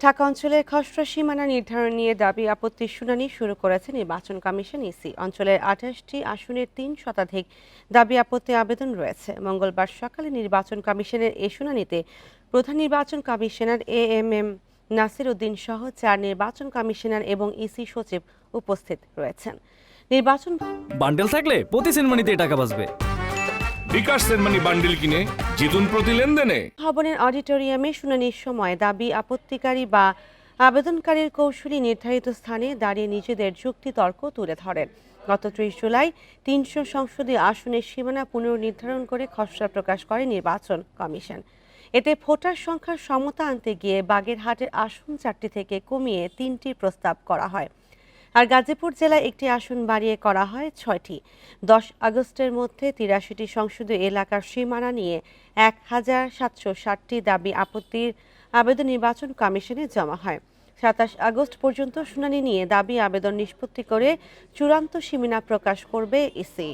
ঢাকা অঞ্চলের খসড়া সীমানা নির্ধারণ নিয়ে দাবি আপত্তির শুনানি শুরু করেছে নির্বাচন কমিশন ইসি। অঞ্চলের আঠাশটি আসনের তিন শতাধিক দাবি আপত্তি আবেদন রয়েছে। মঙ্গলবার সকালে নির্বাচন কমিশনের এ শুনানিতে প্রধান নির্বাচন commissioner A M M Nasir Uddin সহ চার নির্বাচন কমিশনার এবং ইসি সচিব উপস্থিত রয়েছেন। নির্বাচন বান্ডেল থাকলে প্রতি সেনমানিতে টাকা বাঁচবে। বিকাশ সেনমানি বান্ডিল কিনে জিতুন প্রতি লেনদেনে। ভবনের অডিটোরিয়ামে শুনানির সময় দাবি, আপত্তিকারী বা আবেদনকারীর কৌশলী নির্ধারিত স্থানে দাঁড়িয়ে নিজেদের যুক্তি তর্ক তুলে ধরেন। গত ত্রিশ জুলাই তিনশো সংসদীয় আসনের সীমানা পুনর্নির্ধারণ করে খসড়া প্রকাশ করে নির্বাচন কমিশন। এতে ভোটার সংখ্যার সমতা আনতে গিয়ে বাগেরহাটের আসন চারটি থেকে কমিয়ে তিনটি প্রস্তাব করা হয়। আর গাজীপুর জেলায় একটি আসন বাড়িয়ে করা হয় ছয়টি। দশ আগস্টের মধ্যে তিরাশিটি সংসদীয় এলাকার সীমানা নিয়ে এক হাজার সাতশো ষাটটি দাবি আপত্তির আবেদন নির্বাচন কমিশনে জমা হয়। সাতাশ আগস্ট পর্যন্ত শুনানি নিয়ে দাবি আবেদন নিষ্পত্তি করে চূড়ান্ত সীমানা প্রকাশ করবে ইসি।